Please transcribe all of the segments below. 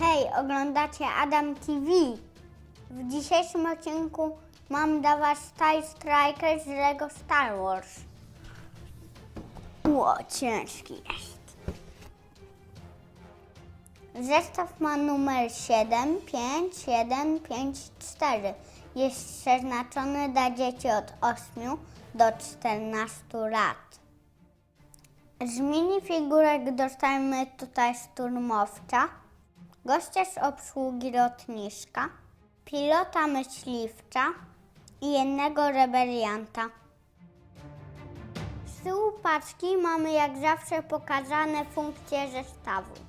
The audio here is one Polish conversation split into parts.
Hej, oglądacie Adam TV. W dzisiejszym odcinku mam dla Was Star Striker z Lego Star Wars. Ło, ciężki jest. Zestaw ma numer 75154. Jest przeznaczony dla dzieci od 8 do 14 lat. Z minifigurek dostajemy tutaj szturmowca, gościa z obsługi lotniska, pilota myśliwca i jednego rebelianta. Z tyłu paczki mamy jak zawsze pokazane funkcje zestawu.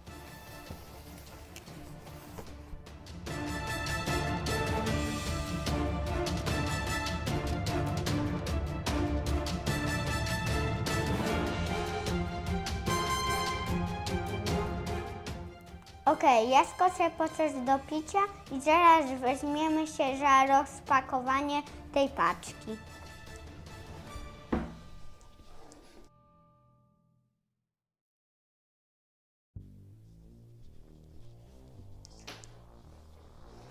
Okej, ja skoczę po coś do picia i zaraz weźmiemy się za rozpakowanie tej paczki.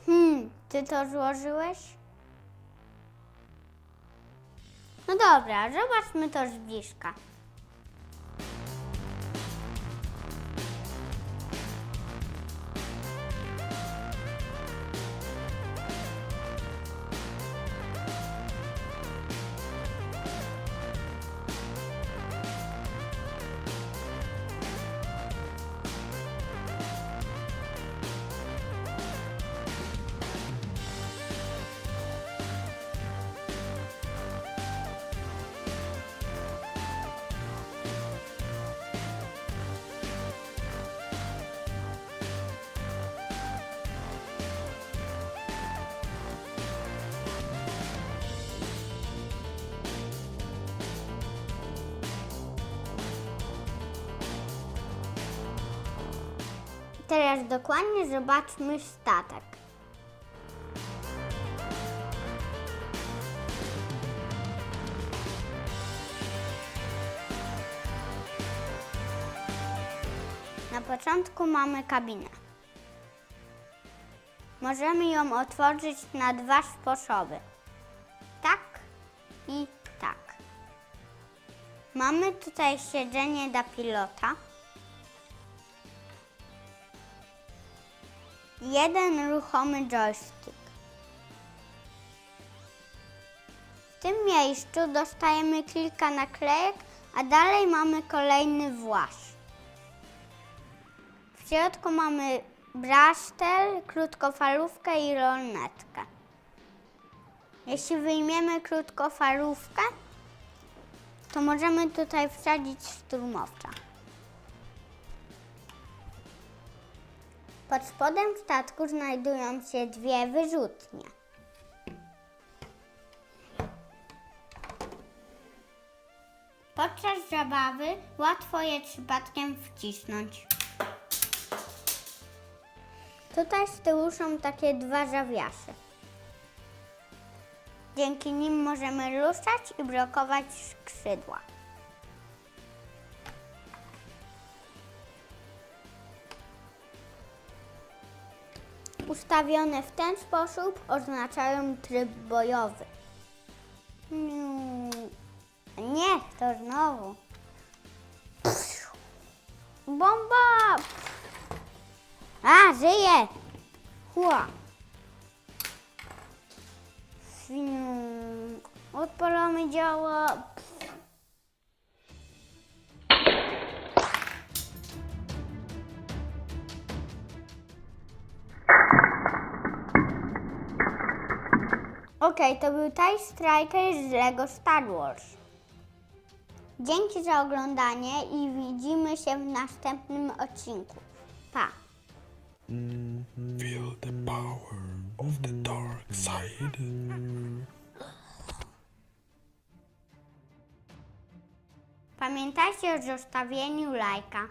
Hmm, ty to złożyłeś? No dobra, zobaczmy to z bliska. Teraz dokładnie zobaczmy statek. Na początku mamy kabinę. Możemy ją otworzyć na dwa sposoby. Tak i tak. Mamy tutaj siedzenie dla pilota. Jeden ruchomy joystick. W tym miejscu dostajemy kilka naklejek, a dalej mamy kolejny włas. W środku mamy brasztel, krótkofalówkę i lornetkę. Jeśli wyjmiemy krótkofalówkę, to możemy tutaj wsadzić szturmowca. Pod spodem statku znajdują się dwie wyrzutnie. Podczas zabawy łatwo je przypadkiem wcisnąć. Tutaj z tyłu są takie dwa zawiasy. Dzięki nim możemy ruszać i blokować skrzydła. Ustawione w ten sposób oznaczają tryb bojowy. Mm, Nie, to znowu. Bomba! A, żyje! Chła. Fiu. Odpalamy działa. Okej, to był TIE Striker z LEGO Star Wars. Dzięki za oglądanie i widzimy się w następnym odcinku. Pa! Feel the power of the dark side. Pamiętajcie o zostawieniu lajka.